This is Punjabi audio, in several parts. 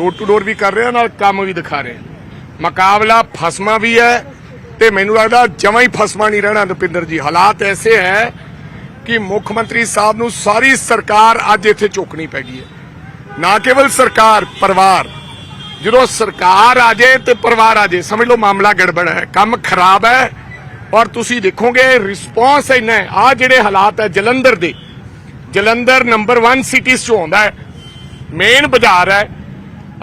ਡੋਰ ਟੂ ਡੋਰ ਵੀ ਕਰ ਰਹੇ ਆ ਨਾਲ ਕੰਮ ਵੀ ਦਿਖਾ ਰਹੇ। ਆ ਮੁਕਾਬਲਾ ਫਸਮਾ ਵੀ ਹੈ ਤੇ ਮੈਨੂੰ ਲੱਗਦਾ ਜਮਾਂ ਹੀ ਫਸਮਾ ਨਹੀਂ ਰਹਿਣਾ ਨੁਪਿੰਦਰ ਜੀ। ਹਾਲਾਤ ਐਸੇ ਹੈ ਕਿ ਮੁੱਖ ਮੰਤਰੀ ਸਾਹਿਬ ਨੂੰ ਸਾਰੀ ਸਰਕਾਰ ਅੱਜ ਇੱਥੇ ਝੁਕਣੀ ਪੈ ਗਈ ਹੈ। ਨਾ ਕੇਵਲ ਸਰਕਾਰ, ਪਰਿਵਾਰ। ਜਦੋਂ ਸਰਕਾਰ ਆ ਜੇ ਤੇ ਪਰਿਵਾਰ ਆ ਜੇ, ਸਮਝ ਲਓ ਮਾਮਲਾ ਗੜਬੜ ਹੈ, ਕੰਮ ਖਰਾਬ ਹੈ। ਔਰ ਤੁਸੀਂ ਦੇਖੋਗੇ ਰਿਸਪੌਂਸ ਇੰਨਾ ਹੈ। ਆ ਜਿਹੜੇ ਹਾਲਾਤ ਹੈ ਜਲੰਧਰ ਦੇ, ਜਲੰਧਰ ਨੰਬਰ 1 ਸਿਟੀਜ਼ ਚੋਂ ਆਉਂਦਾ ਹੈ। ਮੇਨ ਬਾਜ਼ਾਰ ਹੈ।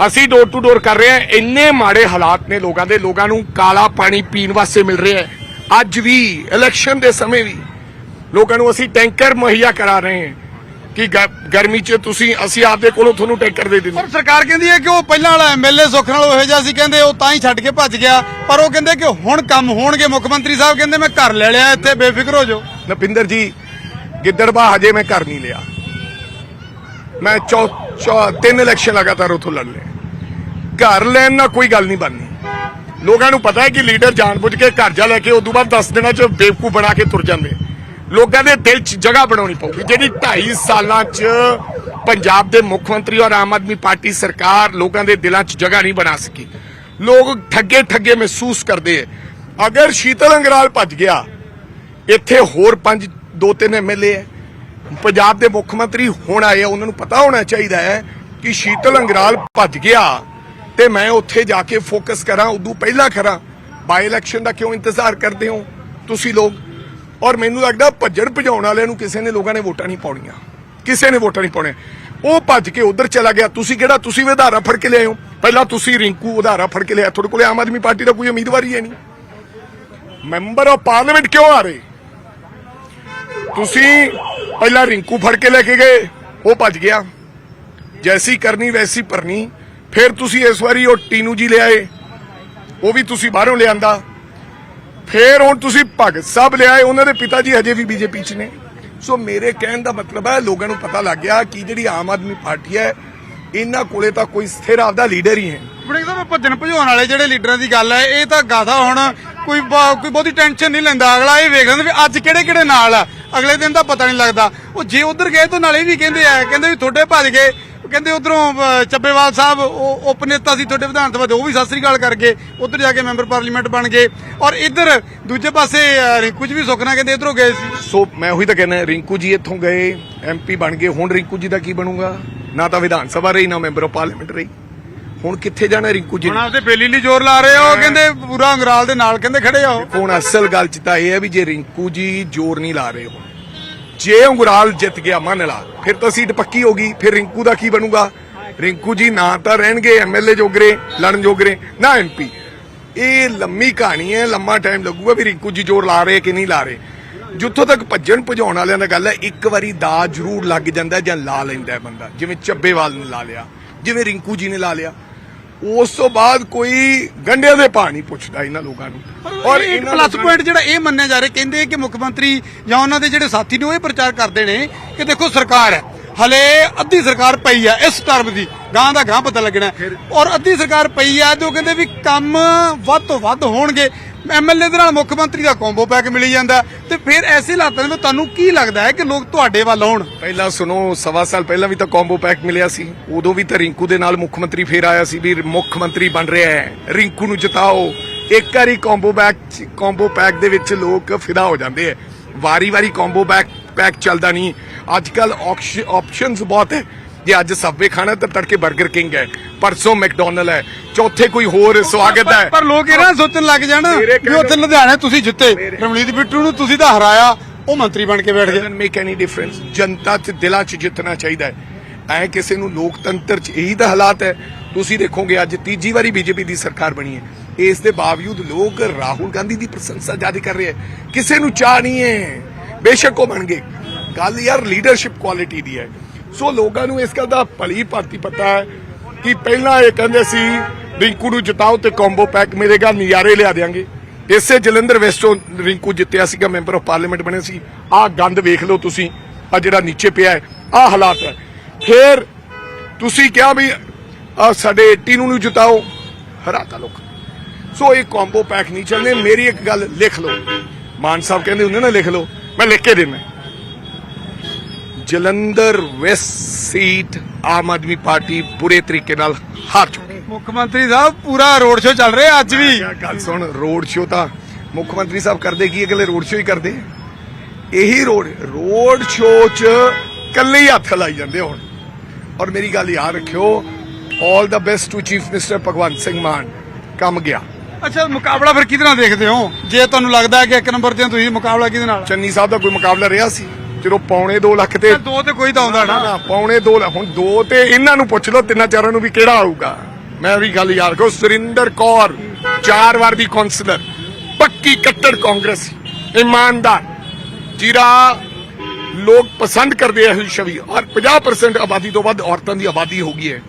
ਅਸੀਂ ਡੋਰ ਟੂ ਡੋਰ ਕਰ ਰਹੇ ਹਾਂ। ਇੰਨੇ ਮਾੜੇ ਹਾਲਾਤ ਨੇ ਲੋਕਾਂ ਦੇ। ਲੋਕਾਂ ਨੂੰ ਕਾਲਾ ਪਾਣੀ ਪੀਣ ਵਾਸਤੇ ਮਿਲ ਰਿਹਾ ਹੈ। ਅੱਜ ਵੀ ਇਲੈਕਸ਼ਨ ਦੇ ਸਮੇਂ ਵੀ ਲੋਕਾਂ ਨੂੰ ਅਸੀਂ ਟੈਂਕਰ ਮੁਹੱਈਆ ਕਰਾ ਰਹੇ ਹਾਂ ਕਿ ਗਰਮੀ 'ਚ ਤੁਸੀਂ ਅਸੀਂ ਆਪਦੇ ਕੋਲੋਂ ਤੁਹਾਨੂੰ ਟੈਂਕਰ ਦੇ ਦਿੰਦੇ ਪਰ ਸਰਕਾਰ ਕਹਿੰਦੀ ਹੈ ਕਿ ਉਹ ਪਹਿਲਾਂ ਵਾਲਾ ਐਮਐਲਏ ਸੁੱਖ ਨਾਲ ਉਹੋ ਜਿਹਾ ਸੀ ਕਹਿੰਦੇ ਉਹ ਤਾਂ ਹੀ ਛੱਡ ਕੇ ਭੱਜ ਗਿਆ। ਪਰ ਉਹ ਕਹਿੰਦੇ ਕਿ ਹੁਣ ਕੰਮ ਹੋਣਗੇ। ਮੁੱਖ ਮੰਤਰੀ ਸਾਹਿਬ ਕਹਿੰਦੇ ਮੈਂ ਘਰ ਲੈ ਲਿਆ ਇੱਥੇ ਬੇਫਿਕਰ ਹੋ ਜਾਓ। ਨਪਿੰਦਰ ਜੀ ਗਿੱਦੜਬਾ ਹਜੇ ਮੈਂ ਘਰ ਨਹੀਂ ਲਿਆ। ਮੈਂ ਚੌ ਤਿੰਨ ਇਲੈਕਸ਼ਨ ਲਗਾਤਾਰ ਉਥੋਂ ਲੜ ਲਏ ਘਰ ਲੈਣ ਨਾਲ ਕੋਈ ਗੱਲ ਨਹੀਂ ਬਣਨੀ। ਲੋਕਾਂ ਨੂੰ ਪਤਾ ਹੈ ਕਿ ਲੀਡਰ ਜਾਣਬੁੱਝ ਕੇ ਘਰ ਜਾ ਲੈ ਕੇ ਉਦੋਂ ਬਾਅਦ 10 ਦਿਨਾਂ ਚ ਬੇਵਕੂ ਬਣਾ ਕੇ ਤੁਰ ਜਾਂਦੇ। ਲੋਕਾਂ ਦੇ ਦਿਲ 'ਚ ਜਗ੍ਹਾ ਬਣਾਉਣੀ ਪਊਗੀ, ਜਿਹੜੀ 2.5 ਸਾਲਾਂ 'ਚ ਪੰਜਾਬ ਦੇ ਮੁੱਖ ਮੰਤਰੀ ਔਰ ਆਮ ਆਦਮੀ ਪਾਰਟੀ ਸਰਕਾਰ ਲੋਕਾਂ ਦੇ ਦਿਲਾਂ 'ਚ ਜਗ੍ਹਾ ਨਹੀਂ ਬਣਾ ਸਕੀ। ਲੋਕ ਠੱਗੇ ਠੱਗੇ ਮਹਿਸੂਸ ਕਰਦੇ ਹੈ ਅਗਰ ਸ਼ੀਤਲ ਅੰਗਰਾਲ ਭੱਜ ਗਿਆ, ਇੱਥੇ ਹੋਰ ਪੰਜ ਦੋ ਤਿੰਨ ਐਮਐਲਏ ਹੈ ਪੰਜਾਬ ਦੇ ਮੁੱਖ ਮੰਤਰੀ ਹੁਣ ਆਏ ਆ, ਉਹਨਾਂ ਨੂੰ ਪਤਾ ਹੋਣਾ ਚਾਹੀਦਾ ਹੈ ਕਿ ਸ਼ੀਤਲ ਅੰਗਰਾਲ ਭੱਜ ਗਿਆ। ਤੇ ਮੈਂ ਉੱਥੇ ਜਾ ਕੇ ਫੋਕਸ ਕਰਾਂ, ਉਦੋਂ ਪਹਿਲਾਂ ਕਰਾਂ ਬਾਈ ਇਲੈਕਸ਼ਨ ਦਾ ਕਿਉਂ ਇੰਤਜ਼ਾਰ ਕਰਦੇ ਹੋ ਤੁਸੀਂ ਲੋਕ? ਔਰ ਮੈਨੂੰ ਲੱਗਦਾ ਭੱਜਣ ਭਜਾਉਣ ਵਾਲਿਆਂ ਨੂੰ ਕਿਸੇ ਨੇ ਲੋਕਾਂ ਨੇ ਵੋਟਾਂ ਨਹੀਂ ਪਾਉਣੀਆਂ। ਕਿਸੇ ਨੇ ਵੋਟਾਂ ਨਹੀਂ ਪਾਉਣੀਆਂ। ਉਹ ਭੱਜ ਕੇ ਉਧਰ ਚਲਾ ਗਿਆ। ਤੁਸੀਂ ਕਿਹੜਾ, ਤੁਸੀਂ ਵੀ ਫੜ ਕੇ ਲਿਆਏ ਹੋ? ਪਹਿਲਾਂ ਤੁਸੀਂ ਰਿੰਕੂ ਉਧਾਰਾ ਫੜ ਕੇ ਲਿਆ ਤੁਹਾਡੇ ਕੋਲੇ ਆਮ ਆਦਮੀ ਪਾਰਟੀ ਦਾ ਕੋਈ ਉਮੀਦਵਾਰ ਹੀ ਹੈ ਨਹੀਂ। ਮੈਂਬਰ ਆਫ ਪਾਰਲੀਮੈਂਟ ਕਿਉਂ ਆ ਰਹੇ ਤੁਸੀਂ ਪਹਿਲਾਂ ਰਿੰਕੂ ਫੜ ਕੇ ਲੈ ਕੇ ਗਏ, ਉਹ ਭੱਜ ਗਿਆ। ਜੈਸੀ ਕਰਨੀ, ਵੈਸੀ ਭਰਨੀ। ਫਿਰ ਤੁਸੀਂ ਇਸ ਵਾਰੀ ਉਹ ਟੀਨੂ ਜੀ ਲਿਆਏ ਉਹ ਵੀ ਤੁਸੀਂ ਬਾਹਰੋਂ ਲਿਆਂਦਾ। ਫਿਰ ਹੁਣ ਤੁਸੀਂ ਭਗਤ ਸਾਹਿਬ ਲਿਆਏ ਉਹਨਾਂ ਦੇ ਪਿਤਾ ਜੀ ਹਜੇ ਵੀ ਬੀਜੇਪੀ 'ਚ ਨੇ। ਸੋ ਮੇਰੇ ਕਹਿਣ ਦਾ ਮਤਲਬ ਹੈ, ਲੋਕਾਂ ਨੂੰ ਪਤਾ ਲੱਗ ਗਿਆ ਕਿ ਜਿਹੜੀ ਆਮ ਆਦਮੀ ਪਾਰਟੀ ਹੈ, ਇਹਨਾਂ ਕੋਲੇ ਤਾਂ ਕੋਈ ਸਥਿਰ ਆਪਦਾ ਲੀਡਰ ਹੀ ਹੈ। ਬੜੇ ਸਾਹਿਬ ਭੱਜਣ ਭਜਾਉਣ ਵਾਲੇ ਜਿਹੜੇ ਲੀਡਰਾਂ ਦੀ ਗੱਲ ਹੈ, ਇਹ ਤਾਂ ਗਾਥਾ ਹੁਣ ਕੋਈ ਕੋਈ ਬਹੁਤੀ ਟੈਨਸ਼ਨ ਨਹੀਂ ਲੈਂਦਾ। ਅਗਲਾ ਇਹ ਵੇਖ ਲੈਂਦਾ ਵੀ ਅੱਜ ਕਿਹੜੇ ਕਿਹੜੇ ਨਾਲ ਆ। ਅਗਲੇ ਦਿਨ ਦਾ ਪਤਾ ਨਹੀਂ ਲੱਗਦਾ। ਉਹ ਜੇ ਉਧਰ ਗਏ ਤਾਂ ਨਾਲੇ ਵੀ ਕਹਿੰਦੇ ਆ, ਕਹਿੰਦੇ ਵੀ ਤੁਹਾਡੇ ਭੱਜ ਗਏ। ਉਹ ਕਹਿੰਦੇ ਉਧਰੋਂ ਚੱਬੇਵਾਲ ਸਾਹਿਬ ਉਹ ਉਪ ਨੇਤਾ ਸੀ ਤੁਹਾਡੇ ਵਿਧਾਨ ਸਭਾ ਦੇ ਉਹ ਵੀ ਸਤਿ ਸ੍ਰੀ ਅਕਾਲ ਕਰ ਗਏ ਉਧਰ ਜਾ ਕੇ ਮੈਂਬਰ ਪਾਰਲੀਮੈਂਟ ਬਣ ਗਏ। ਔਰ ਇੱਧਰ ਦੂਜੇ ਪਾਸੇ ਰਿੰਕੂ ਜੀ ਵੀ ਸੁਖਨਾ ਕਹਿੰਦੇ ਇਧਰੋਂ ਗਏ ਸੀ। ਸੋ ਮੈਂ ਉਹੀ ਤਾਂ ਕਹਿੰਦਾ ਰਿੰਕੂ ਜੀ ਇੱਥੋਂ ਗਏ ਐਮਪੀ ਬਣ ਗਏ ਹੁਣ ਰਿੰਕੂ ਜੀ ਦਾ ਕੀ ਬਣੂਗਾ? ਨਾ ਤਾਂ ਵਿਧਾਨ ਸਭਾ ਰਹੀ ਨਾ ਮੈਂਬਰ ਆਫ ਪਾਰਲੀਮੈਂਟ ਰਹੀ। ਹੁਣ ਕਿੱਥੇ ਜਾਣਾ ਰਿੰਕੂ ਜੀ ਹੁਣ? ਆਪਦੇ ਬੇਲੀ ਲਈ ਜ਼ੋਰ ਲਾ ਰਹੇ ਆ ਉਹ ਕਹਿੰਦੇ ਪੂਰਾ ਅੰਗਰਾਲ ਦੇ ਨਾਲ ਕਹਿੰਦੇ ਖੜੇ ਉਹ। ਹੁਣ ਅਸਲ ਗੱਲ ਚ ਤਾਂ ਇਹ ਹੈ ਵੀ ਜੇ ਰਿੰਕੂ ਜੀ ਜ਼ੋਰ ਨਹੀਂ ਲਾ ਰਹੇ ਹੋ ਜੇ ਅੰਗੁਰਾਲ ਜਿੱਤ ਗਿਆ, ਮੰਨ ਲਾ, ਫਿਰ ਤਾਂ ਸੀਟ ਪੱਕੀ ਹੋ ਗਈ, ਫਿਰ ਰਿੰਕੂ ਦਾ ਕੀ ਬਣੂਗਾ? ਰਿੰਕੂ ਜੀ ਨਾ ਤਾਂ ਰਹਿਣਗੇ ਐਮਐਲਏ ਜੋਗਰੇ, ਲੜਨ ਜੋਗਰੇ, ਨਾ ਐਮਪੀ ਇਹ ਲੰਮੀ ਕਹਾਣੀ ਹੈ, ਲੰਮਾ ਟਾਈਮ ਲੱਗੂਗਾ ਵੀ ਰਿੰਕੂ ਜੀ ਜ਼ੋਰ ਲਾ ਰਹੇ ਕਿ ਨਹੀਂ ਲਾ ਰਹੇ। ਜਿੱਥੋਂ ਤੱਕ ਭੱਜਣ ਭਜਾਉਣ ਵਾਲਿਆਂ ਦਾ ਗੱਲ ਹੈ, ਇੱਕ ਵਾਰੀ ਦਾ ਜ਼ਰੂਰ ਲੱਗ ਜਾਂਦਾ ਜਾਂ ਲਾ ਲੈਂਦਾ ਬੰਦਾ, ਜਿਵੇਂ ਚੱਬੇਵਾਲ ਨੇ ਲਾ ਲਿਆ, ਜਿਵੇਂ ਰਿੰਕੂ ਜੀ ਨੇ ਲਾ ਲਿਆ। ਉਸ ਤੋਂ ਬਾਅਦ ਕੋਈ ਗੰਡਿਆਂ ਦੇ ਨਹੀਂ ਪੁੱਛਦਾ ਇਹਨਾਂ ਲੋਕਾਂ ਨੂੰ। ਔਰ ਇੱਕ ਪਲੱਸ ਪੁਆਇੰਟ ਜਿਹੜਾ ਇਹ ਮੰਨਿਆ ਜਾ ਰਿਹਾ ਕਹਿੰਦੇ ਕਿ ਮੁੱਖ ਮੰਤਰੀ ਜਾਂ ਉਹਨਾਂ ਦੇ ਜਿਹੜੇ ਸਾਥੀ ਨੇ ਉਹ ਇਹ ਪ੍ਰਚਾਰ ਕਰਦੇ ਨੇ ਕਿ ਦੇਖੋ ਸਰਕਾਰ ਹੈ। ਹਲੇ ਅੱਧੀ ਸਰਕਾਰ ਪਈ ਆ ਇਸ ਟਰਮ ਦੀ। ਗਾਂ ਦਾ ਗਾਂ ਪਤਾ ਲੱਗਣਾ। ਔਰ ਅੱਧੀ ਸਰਕਾਰ ਪਈ ਆ ਜੋ ਕਹਿੰਦੇ ਵੀ ਕੰਮ ਵੱਧ ਤੋਂ ਵੱਧ ਹੋਣਗੇ। ਐਮਐਲਏ ਦੇ ਨਾਲ ਮੁੱਖ ਮੰਤਰੀ ਦਾ ਕੰਬੋ ਪੈਕ ਮਿਲੀ ਜਾਂਦਾ। ਤੇ ਫਿਰ ਐਸੇ ਹਾਲਾਤਾਂ ਵਿੱਚ ਤੁਹਾਨੂੰ ਕੀ ਲੱਗਦਾ ਹੈ ਕਿ ਲੋਕ ਤੁਹਾਡੇ ਵੱਲ ਆਉਣ? ਪਹਿਲਾਂ ਸੁਣੋ ਸਵਾ ਸਾਲ ਪਹਿਲਾਂ ਵੀ ਤਾਂ ਕੰਬੋ ਪੈਕ ਮਿਲਿਆ ਸੀ। ਉਦੋਂ ਵੀ ਤਾਂ ਰਿੰਕੂ ਦੇ ਨਾਲ ਮੁੱਖ ਮੰਤਰੀ ਫੇਰ ਆਇਆ ਸੀ ਵੀ ਮੁੱਖ ਮੰਤਰੀ ਬਣ ਰਿਹਾ ਹੈ। ਰਿੰਕੂ ਨੂੰ ਜਿਤਾਓ। ਇੱਕ ਵਾਰੀ ਕੰਬੋ ਪੈਕ ਕੰਬੋ ਪੈਕ ਦੇ ਵਿੱਚ ਲੋਕ ਫਿਦਾ ਹੋ ਜਾਂਦੇ ਐ ਵਾਰੀ-ਵਾਰੀ ਕੰਬੋ ਪੈਕ ਪੈਕ ਚੱਲਦਾ ਨਹੀਂ। ਅੱਜ ਕੱਲ ਆਪਸ਼ਨਸ ਬਹੁਤ ਹੈ। ਜੇ ਅੱਜ ਸਬਵੇ ਖਾਣਾ ਤਾਂ ਤੜਕੇ 버ਗਰ ਕਿੰਗ ਹੈ। ਪਰਸੋਂ ਮੈਕਡੋਨਲ ਹੈ। ਚੌਥੇ ਕੋਈ ਹੋਰ ਸਵਾਗਤ ਹੈ। ਪਰ- ਲੋਕ ਇਹ ਨਾ ਸੋਚਣ ਲੱਗ ਜਾਣ ਵੀ ਉੱਥੇ ਲੁਧਿਆਣੇ ਤੁਸੀਂ ਜਿੱਤੇ। ਰਮਨੀਤ ਬਿੱਟੂ ਨੂੰ ਤੁਸੀਂ ਤਾਂ ਹਰਾਇਆ। ਉਹ ਮੰਤਰੀ ਬਣ ਕੇ ਬੈਠ ਗਏ ਮੇਕ ਐਨੀ ਡਿਫਰੈਂਸ ਜਨਤਾ ਚ ਦਿਲਾਂ ਚ ਜਿੱਤਣਾ ਚਾਹੀਦਾ ਹੈ। ਐ ਕਿਸੇ ਨੂੰ ਲੋਕਤੰਤਰ ਚ ਇਹੀ ਤਾਂ ਹਾਲਾਤ ਹੈ। ਤੁਸੀਂ ਦੇਖੋਗੇ ਅੱਜ ਤੀਜੀ ਵਾਰੀ ਬੀਜੇਪੀ ਦੀ ਸਰਕਾਰ ਬਣੀ ਹੈ। ਇਸ ਦੇ ਬਾਵਜੂਦ ਲੋਕ ਰਾਹੁਲ ਗਾਂਧੀ ਦੀ ਪ੍ਰਸ਼ੰਸਾ ਜ਼ਿਆਦਾ ਕਰ ਰਹੇ ਹੈ। ਕਿਸੇ ਨੂੰ ਚਾਹ ਨਹੀਂ ਹੈ। ਬੇਸ਼ੱਕ ਉਹ ਬਣ ਗਏ। ਗੱਲ ਯਾਰ ਲੀਡਰਸ਼ਿਪ ਕੁਆਲਿਟੀ ਦੀ ਹੈ। ਸੋ ਲੋਕਾਂ ਨੂੰ ਇਸ ਗੱਲ ਦਾ ਭਲੀ ਭਾਂਤੀ ਪਤਾ ਹੈ ਕਿ ਪਹਿਲਾਂ ਇਹ ਕਹਿੰਦੇ ਸੀ ਰਿੰਕੂ ਨੂੰ ਜਿਤਾਓ ਤੇ ਕੰਬੋ ਪੈਕ ਮਿਲੇਗਾ, ਨਜ਼ਾਰੇ ਲਿਆ ਦੇਾਂਗੇ ਇਸੇ ਜਲੰਧਰ ਵੈਸਟੋਂ ਰਿੰਕੂ ਜਿੱਤਿਆ ਸੀਗਾ ਮੈਂਬਰ ਆਫ ਪਾਰਲੀਮੈਂਟ ਬਣਿਆ ਸੀ। ਆਹ ਗੰਦ ਵੇਖ ਲਓ ਤੁਸੀਂ ਆ ਜਿਹੜਾ ਨੀਚੇ ਪਿਆ ਹੈ, ਆਹ ਹਾਲਾਤ ਹੈ। ਫਿਰ ਤੁਸੀਂ ਕਿਹਾ ਵੀ ਸਾਡੇ ਟੀਨੂ ਨੂੰ ਜਿਤਾਓ, ਹਰਾਤਾ ਲੋਕ। ਸੋ ਇਹ ਕੰਬੋ ਪੈਕ ਨਹੀਂ ਚੱਲਨੇ, ਮੇਰੀ ਇੱਕ ਗੱਲ ਲਿਖ ਲਓ। ਮਾਨ ਸਾਹਿਬ ਕਹਿੰਦੇ ਹੁੰਦੇ ਨਾ, ਲਿਖ ਲਓ, ਮੈਂ ਲਿਖ ਕੇ ਦਿੰਦਾ। Jalandhar west seat Aam Aadmi party ਬੁਰੇ ਤਰੀਕੇ ਨਾਲ ਹਾਰ ਚੁੱਕੀ ਮੁੱਖ ਮੰਤਰੀ ਸਾਹਿਬ ਪੂਰਾ ਰੋਡ ਸ਼ੋਅ ਚੱਲ ਰਿਹਾ ਅੱਜ ਵੀ। ਗੱਲ ਸੁਣ ਰੋਡ ਸ਼ੋਅ ਤਾਂ ਮੁੱਖ ਮੰਤਰੀ ਸਾਹਿਬ ਕਰਦੇ ਕੀ ਅਗਲੇ ਰੋਡ ਸ਼ੋਅ ਹੀ ਕਰਦੇ? ਇਹੀ ਰੋਡ ਰੋਡ ਸ਼ੋਅ 'ਚ ਕੱਲੇ ਹੀ ਹੱਥ ਲਾਈ ਜਾਂਦੇ ਹੁਣ। ਔਰ ਮੇਰੀ ਗੱਲ ਯਾਦ ਰੱਖਿਓ 올 ਦਾ best to chief minister Bhagwant Singh Mann. ਕੰਮ ਗਿਆ। ਅੱਛਾ ਮੁਕਾਬਲਾ ਫਿਰ ਕਿਹਦੇ ਨਾਲ ਦੇਖਦੇ ਹੋ? ਜੇ ਤੁਹਾਨੂੰ ਲੱਗਦਾ ਹੈ ਕਿ ਇੱਕ ਨੰਬਰ ਤੇ ਤੁਸੀਂ ਮੁਕਾਬਲਾ ਕਿਹਦੇ ਨਾਲ? ਚੰਨੀ ਸਾਹਿਬ ਦਾ ਕੋਈ ਮੁਕਾਬਲਾ ਰਿਹਾ ਸੀ? ਜਦੋਂ ਪੌਣੇ 2 ਲੱਖ ਤੇ ਦੋ ਤੇ ਕੋਈ ਤਾਂ ਆਉਂਦਾ ਨਾ ਨਾ ਪੌਣੇ 2 ਲੱਖ। ਹੁਣ ਦੋ ਤੇ ਇਹਨਾਂ ਨੂੰ ਪੁੱਛ ਲਓ ਤਿੰਨਾਂ ਚਾਰਾਂ ਨੂੰ ਵੀ ਕਿਹੜਾ ਆਊਗਾ। ਮੈਂ ਵੀ ਗੱਲ ਯਾਦ ਰੱਖੋ ਸੁਰਿੰਦਰ ਕੌਰ ਚਾਰ ਵਾਰ ਦੀ ਕਾਉਂਸਲਰ ਪੱਕੀ ਕੱਟੜ ਕਾਂਗਰਸੀ ਇਮਾਨਦਾਰ। ਜਿਹੜਾ ਲੋਕ ਪਸੰਦ ਕਰਦੇ ਇਹ ਛਵੀ ਔਰ 50% ਆਬਾਦੀ ਤੋਂ ਵੱਧ ਔਰਤਾਂ ਦੀ ਆਬਾਦੀ ਹੋ ਗਈ ਹੈ।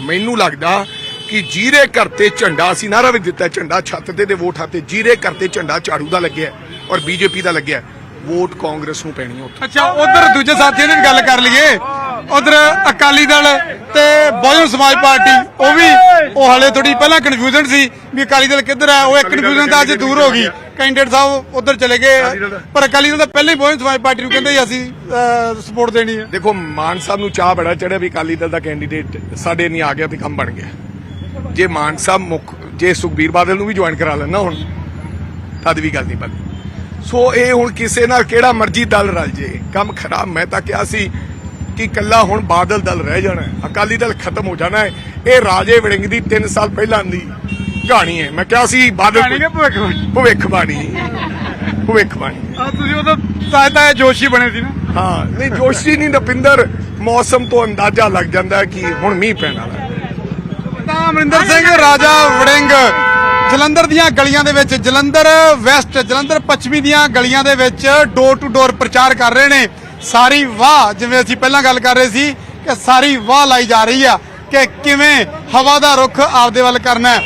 ਮੈਨੂੰ ਲੱਗਦਾ ਕਿ ਜੀਰੇ ਘਰ ਤੇ ਝੰਡਾ ਅਸੀਂ ਨਾਰਾ ਵੀ ਦਿੱਤਾ ਝੰਡਾ ਛੱਤ ਤੇ ਤੇ ਵੋਟ ਹੱਥੇ ਜੀਰੇ ਘਰ ਤੇ ਝੰਡਾ ਝਾੜੂ ਦਾ ਲੱਗਿਆ ਔਰ ਬੀਜੇਪੀ ਦਾ ਲੱਗਿਆ। ਵੋਟ ਕਾਂਗਰਸ ਨੂੰ ਪੈਣੀ ਹੈ ਉੱਥੇ। ਅੱਛਾ ਉਧਰ ਦੂਜੇ ਸਾਥੀਆਂ ਦੀ ਵੀ ਗੱਲ ਕਰ ਲਈਏ। ਉਧਰ ਅਕਾਲੀ ਦਲ ਤੇ ਬਹੁਜਨ ਸਮਾਜ ਪਾਰਟੀ ਉਹ ਵੀ ਉਹ ਹਲੇ ਥੋੜੀ ਪਹਿਲਾਂ ਕਨਫਿਊਜ਼ਨ ਸੀ ਵੀ ਅਕਾਲੀ ਦਲ ਕਿੱਧਰ ਹੈ ਉਹ ਇੱਕ ਕਨਫਿਊਜ਼ਨ ਤਾਂ ਅੱਜ ਦੂਰ ਹੋ ਗਈ। ਕੈਂਡੀਡੇਟ ਸਾਹਿਬ ਉਧਰ ਚਲੇ ਗਏ। ਪਰ ਅਕਾਲੀ ਦਲ ਤਾਂ ਪਹਿਲਾਂ ਹੀ ਬਹੁਜਨ ਸਮਾਜ ਪਾਰਟੀ ਨੂੰ ਕਹਿੰਦੇ ਅਸੀਂ ਸਪੋਰਟ ਦੇਣੀ ਹੈ ਦੇਖੋ ਮਾਨ ਸਾਹਿਬ ਨੂੰ ਚਾਹ ਬੜਾ ਚੜਿਆ ਵੀ ਅਕਾਲੀ ਦਲ ਦਾ ਕੈਂਡੀਡੇਟ ਸਾਡੇ ਨਹੀਂ ਆ ਗਿਆ ਤੇ ਕੰਮ ਬਣ ਗਿਆ। ਜੇ ਮਾਨ ਸਾਹਿਬ ਮੁੱਖ ਜੇ ਸੁਖਬੀਰ ਬਾਦਲ ਨੂੰ ਵੀ ਜੁਆਇਨ ਕਰਾ ਲੈਣਾ ਹੁਣ ਤਦ ਵੀ ਗੱਲ ਨਹੀਂ ਬਣਦੀ। ਸੋ ਇਹ ਹੁਣ ਕਿਸੇ ਨਾਲ ਕਿਹੜਾ ਮਰਜ਼ੀ ਦਲ ਰਲ ਜੇ। ਕੰਮ ਖਰਾਬ ਮੈਂ ਤਾਂ ਕਿਹਾ ਸੀ ਕਿ ਕੱਲਾ ਹੁਣ ਬਾਦਲ ਦਲ ਰਹਿ ਜਾਣਾ ਹੈ, ਅਕਾਲੀ ਦਲ ਖਤਮ ਹੋ ਜਾਣਾ ਹੈ। ਇਹ ਰਾਜੇ ਵੜਿੰਗ ਦੀ 3 ਸਾਲ ਪਹਿਲਾਂ ਦੀ ਕਹਾਣੀ ਹੈ। ਮੈਂ ਕਿਹਾ ਸੀ ਬਾਦਲ ਭਵਿੱਖਬਾਣੀ? ਭਵਿੱਖਬਾਣੀ। ਆ ਤੁਸੀਂ ਉਦੋਂ ਸਹਾਇਤਾ ਜੋਸ਼ੀ ਬਣੇ ਸੀ ਨਾ। ਹਾਂ ਨਹੀਂ ਜੋਸ਼ੀ ਨਹੀਂ ਨਪਿੰਦਰ ਮੌਸਮ ਤੋਂ ਅੰਦਾਜ਼ਾ ਲੱਗ ਜਾਂਦਾ ਕਿ ਹੁਣ ਮੀਂਹ ਪੈਣ ਵਾਲਾ ਹੈ। ਤਾਂ ਅਮਰਿੰਦਰ ਸਿੰਘ ਰਾਜਾ ਵੜਿੰਗ ਜਲੰਧਰ ਦੀਆਂ ਗਲੀਆਂ ਦੇ ਵਿੱਚ, ਜਲੰਧਰ ਵੈਸਟ, ਜਲੰਧਰ ਪੱਛਮੀ ਦੀਆਂ ਗਲੀਆਂ ਦੇ ਵਿੱਚ ਡੋਰ ਟੂ ਡੋਰ ਪ੍ਰਚਾਰ ਕਰ ਰਹੇ ਨੇ। ਸਾਰੀ ਵਾਹ, ਜਿਵੇਂ ਅਸੀਂ ਪਹਿਲਾਂ ਗੱਲ ਕਰ ਰਹੇ ਸੀ ਕਿ ਸਾਰੀ ਵਾਹ ਲਾਈ ਜਾ ਰਹੀ ਆ ਕਿ ਕਿਵੇਂ ਹਵਾ ਦਾ ਰੁਖ ਆਪਦੇ ਵੱਲ ਕਰਨਾ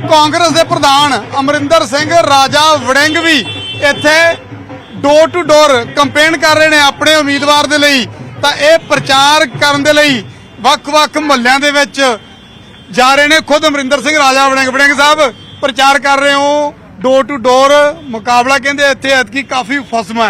ਕਾਂਗਰਸ ਦੇ ਪ੍ਰਧਾਨ ਅਮਰਿੰਦਰ ਸਿੰਘ, ਰਾਜਾ ਵੜਿੰਗ ਵੀ ਇੱਥੇ ਡੋਰ ਟੂ ਡੋਰ ਕੰਪੇਨ ਕਰ ਰਹੇ ਨੇ ਆਪਣੇ ਉਮੀਦਵਾਰ ਦੇ ਲਈ। ਤਾਂ ਇਹ ਪ੍ਰਚਾਰ ਕਰਨ ਦੇ ਲਈ ਵੱਖ-ਵੱਖ ਮੁਹੱਲਿਆਂ ਦੇ ਵਿੱਚ ਜਾ ਰਹੇ ਨੇ। ਖੁਦ ਅਮਰਿੰਦਰ ਸਿੰਘ, ਰਾਜਾ ਵੜਿੰਗ ਵੜਿੰਗ ਸਾਹਿਬ ਪ੍ਰਚਾਰ ਕਰ ਰਹੇ ਹੋ। ਡੋਰ ਟੂ ਡੋਰ ਮੁਕਾਬਲਾ ਕਹਿੰਦੇ ਇੱਥੇ ਐਤਕੀ ਕਾਫੀ ਫਸਮਾ ਹੈ।